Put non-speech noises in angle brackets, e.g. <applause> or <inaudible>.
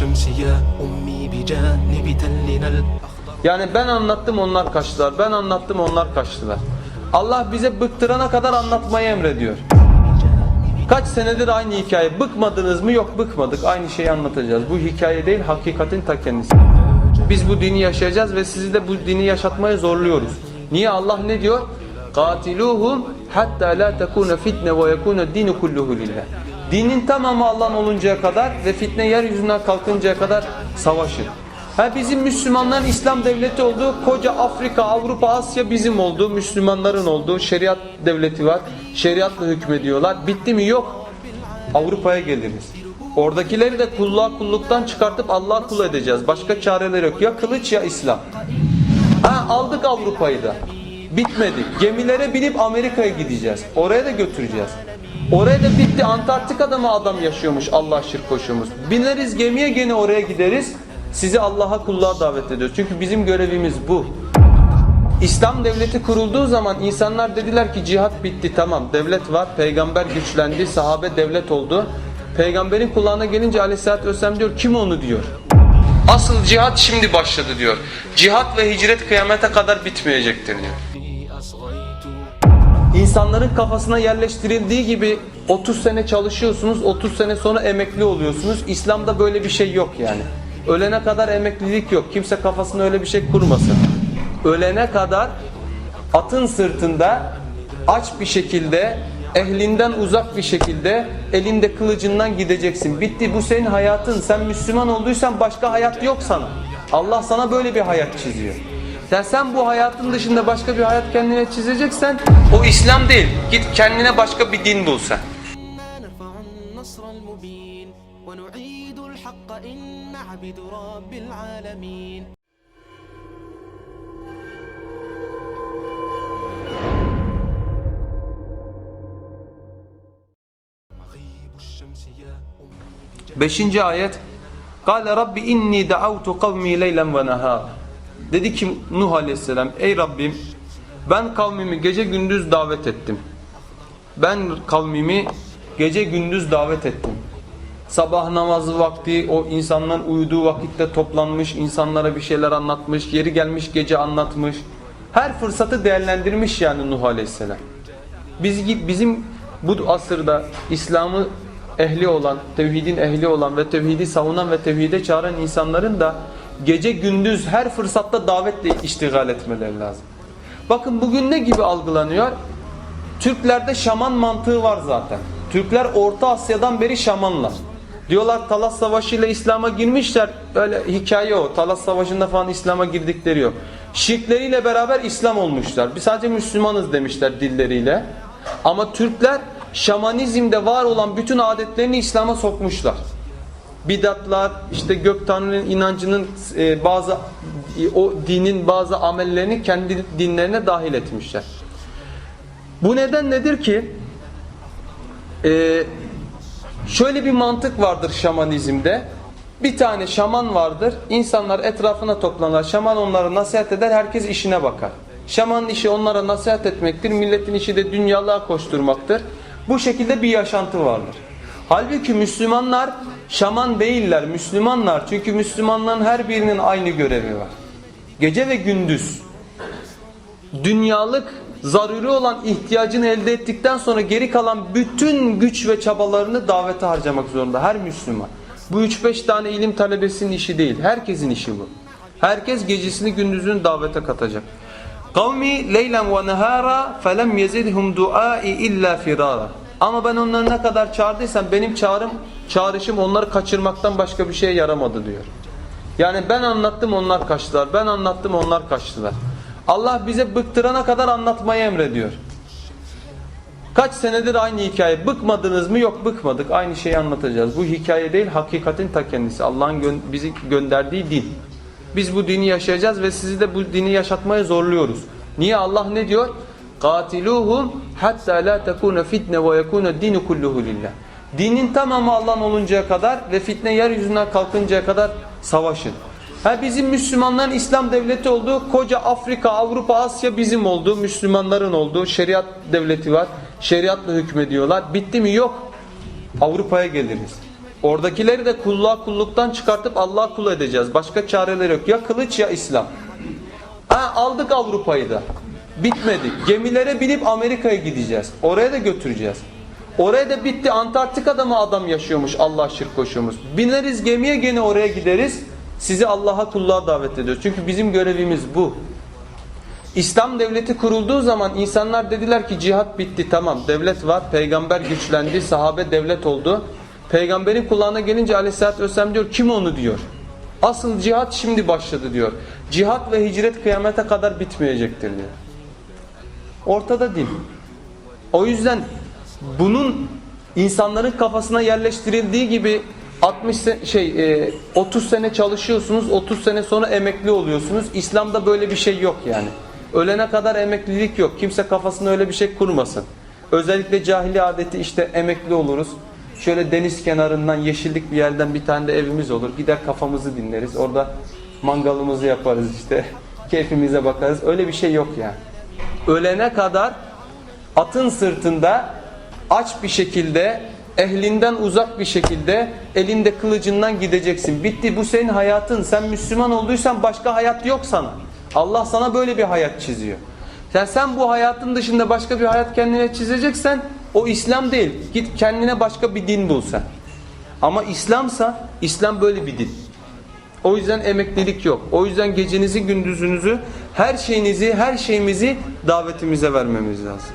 الشمس يا أمي بجانب تلنا الأخضر Yani ben anlattım onlar kaçtılar. Ben anlattım onlar kaçtılar. Allah bize bıktırana kadar anlatmayı emrediyor. Kaç senedir aynı hikaye. Bıkmadınız mı? Yok bıkmadık. Aynı şeyi anlatacağız. Bu hikaye değil, hakikatin ta kendisi. Biz bu dini yaşayacağız ve sizi de bu dini yaşatmaya zorluyoruz. Niye? Allah ne diyor? Katiluhum hatta la tekuna fitne ve yekuna dinu kulluhu lillah. Dinin tamamı Allah'ın oluncaya kadar ve fitne yeryüzünden kalkıncaya kadar savaşın. Ha bizim Müslümanların İslam devleti olduğu koca Afrika, Avrupa, Asya bizim oldu. Müslümanların olduğu şeriat devleti var. Şeriatla hükmediyorlar. Bitti mi? Yok. Avrupa'ya geliriz. Oradakileri de kulluğa kulluktan çıkartıp Allah'a kul edeceğiz. Başka çareleri yok. Ya kılıç ya İslam. Ha aldık Avrupa'yı da. Bitmedi. Gemilere binip Amerika'ya gideceğiz. Oraya da götüreceğiz. Oraya da bitti. Antarktika'da mı adam yaşıyormuş Allah şirk koşuyormuş. Bineriz gemiye gene oraya gideriz. Sizi Allah'a kulluğa davet ediyoruz. Çünkü bizim görevimiz bu. İslam devleti kurulduğu zaman insanlar dediler ki cihat bitti tamam devlet var peygamber güçlendi sahabe devlet oldu. Peygamberin kulağına gelince aleyhissalatü vesselam diyor kim onu diyor. Asıl cihat şimdi başladı diyor. Cihat ve hicret kıyamete kadar bitmeyecektir diyor insanların kafasına yerleştirildiği gibi 30 sene çalışıyorsunuz, 30 sene sonra emekli oluyorsunuz. İslam'da böyle bir şey yok yani. Ölene kadar emeklilik yok. Kimse kafasına öyle bir şey kurmasın. Ölene kadar atın sırtında aç bir şekilde, ehlinden uzak bir şekilde elinde kılıcından gideceksin. Bitti bu senin hayatın. Sen Müslüman olduysan başka hayat yok sana. Allah sana böyle bir hayat çiziyor. Yani sen bu hayatın dışında başka bir hayat kendine çizeceksen o İslam değil. Git kendine başka bir din bul sen. نرفع النصر المبين ونعيد الحق إن عبد رب العالمين مغيب الشمس يا أمي Beşinci ayet Kale Rabbi inni da'avtu kavmi leylen ve nehar Dedi ki Nuh aleyhisselam ey Rabbim ben kavmimi gece gündüz davet ettim. Ben kavmimi gece gündüz davet ettim. Sabah namazı vakti o insanların uyuduğu vakitte toplanmış insanlara bir şeyler anlatmış. Yeri gelmiş gece anlatmış. Her fırsatı değerlendirmiş yani Nuh aleyhisselam. Biz, bizim bu asırda İslam'ı ehli olan, tevhidin ehli olan ve tevhidi savunan ve tevhide çağıran insanların da gece gündüz her fırsatta davetle iştigal etmeleri lazım. Bakın bugün ne gibi algılanıyor? Türklerde şaman mantığı var zaten. Türkler Orta Asya'dan beri şamanlar. Diyorlar Talas Savaşı ile İslam'a girmişler. Öyle hikaye o. Talas Savaşı'nda falan İslam'a girdikleri yok. Şirkleriyle beraber İslam olmuşlar. Biz sadece Müslümanız demişler dilleriyle. Ama Türkler şamanizmde var olan bütün adetlerini İslam'a sokmuşlar. Bidatlar, işte gök tanrının inancının e, bazı o dinin bazı amellerini kendi dinlerine dahil etmişler. Bu neden nedir ki? Ee, şöyle bir mantık vardır şamanizmde. Bir tane şaman vardır. İnsanlar etrafına toplanır. Şaman onlara nasihat eder. Herkes işine bakar. Şamanın işi onlara nasihat etmektir. Milletin işi de dünyalığa koşturmaktır. Bu şekilde bir yaşantı vardır. Halbuki Müslümanlar şaman değiller. Müslümanlar. Çünkü Müslümanların her birinin aynı görevi var. Gece ve gündüz dünyalık zaruri olan ihtiyacını elde ettikten sonra geri kalan bütün güç ve çabalarını davete harcamak zorunda her Müslüman. Bu 3-5 tane ilim talebesinin işi değil. Herkesin işi bu. Herkes gecesini gündüzünü davete katacak. Kavmi leylen ve nehara felem yezidhum duai illa firara. Ama ben onları ne kadar çağırdıysam benim çağrım, çağrışım onları kaçırmaktan başka bir şeye yaramadı diyor. Yani ben anlattım onlar kaçtılar. Ben anlattım onlar kaçtılar. Allah bize bıktırana kadar anlatmayı emrediyor. Kaç senedir aynı hikaye. Bıkmadınız mı? Yok bıkmadık. Aynı şeyi anlatacağız. Bu hikaye değil, hakikatin ta kendisi. Allah'ın gö bizi gönderdiği din. Biz bu dini yaşayacağız ve sizi de bu dini yaşatmaya zorluyoruz. Niye? Allah ne diyor? Katiluhum hatta la tekuna fitne ve yekuna dinu kulluhu lillah. Dinin tamamı Allah'ın oluncaya kadar ve fitne yeryüzünden kalkıncaya kadar savaşın. Ha bizim Müslümanların İslam devleti olduğu koca Afrika, Avrupa, Asya bizim oldu. Müslümanların olduğu şeriat devleti var. Şeriatla hükmediyorlar. Bitti mi? Yok. Avrupa'ya geliriz. Oradakileri de kulluğa kulluktan çıkartıp Allah'a kul edeceğiz. Başka çareleri yok. Ya kılıç ya İslam. Ha, aldık Avrupa'yı da. Bitmedi. Gemilere binip Amerika'ya gideceğiz. Oraya da götüreceğiz. Oraya da bitti. Antarktika'da mı adam yaşıyormuş Allah şirk koşuyormuş. Bineriz gemiye gene oraya gideriz. Sizi Allah'a kulluğa davet ediyoruz. Çünkü bizim görevimiz bu. İslam devleti kurulduğu zaman insanlar dediler ki cihat bitti tamam devlet var peygamber güçlendi sahabe devlet oldu. Peygamberin kulağına gelince aleyhissalatü vesselam diyor kim onu diyor. Asıl cihat şimdi başladı diyor. Cihat ve hicret kıyamete kadar bitmeyecektir diyor. Ortada din. O yüzden bunun insanların kafasına yerleştirildiği gibi 60 se- şey e, 30 sene çalışıyorsunuz, 30 sene sonra emekli oluyorsunuz. İslam'da böyle bir şey yok yani. Ölene kadar emeklilik yok. Kimse kafasına öyle bir şey kurmasın. Özellikle cahili adeti işte emekli oluruz. Şöyle deniz kenarından yeşillik bir yerden bir tane de evimiz olur. Gider kafamızı dinleriz. Orada mangalımızı yaparız işte. <laughs> Keyfimize bakarız. Öyle bir şey yok yani. Ölene kadar atın sırtında aç bir şekilde ehlinden uzak bir şekilde elinde kılıcından gideceksin. Bitti bu senin hayatın. Sen Müslüman olduysan başka hayat yok sana. Allah sana böyle bir hayat çiziyor. Sen sen bu hayatın dışında başka bir hayat kendine çizeceksen o İslam değil. Git kendine başka bir din bul sen. Ama İslamsa İslam böyle bir din. O yüzden emeklilik yok. O yüzden gecenizi gündüzünüzü her şeyinizi her şeyimizi davetimize vermemiz lazım.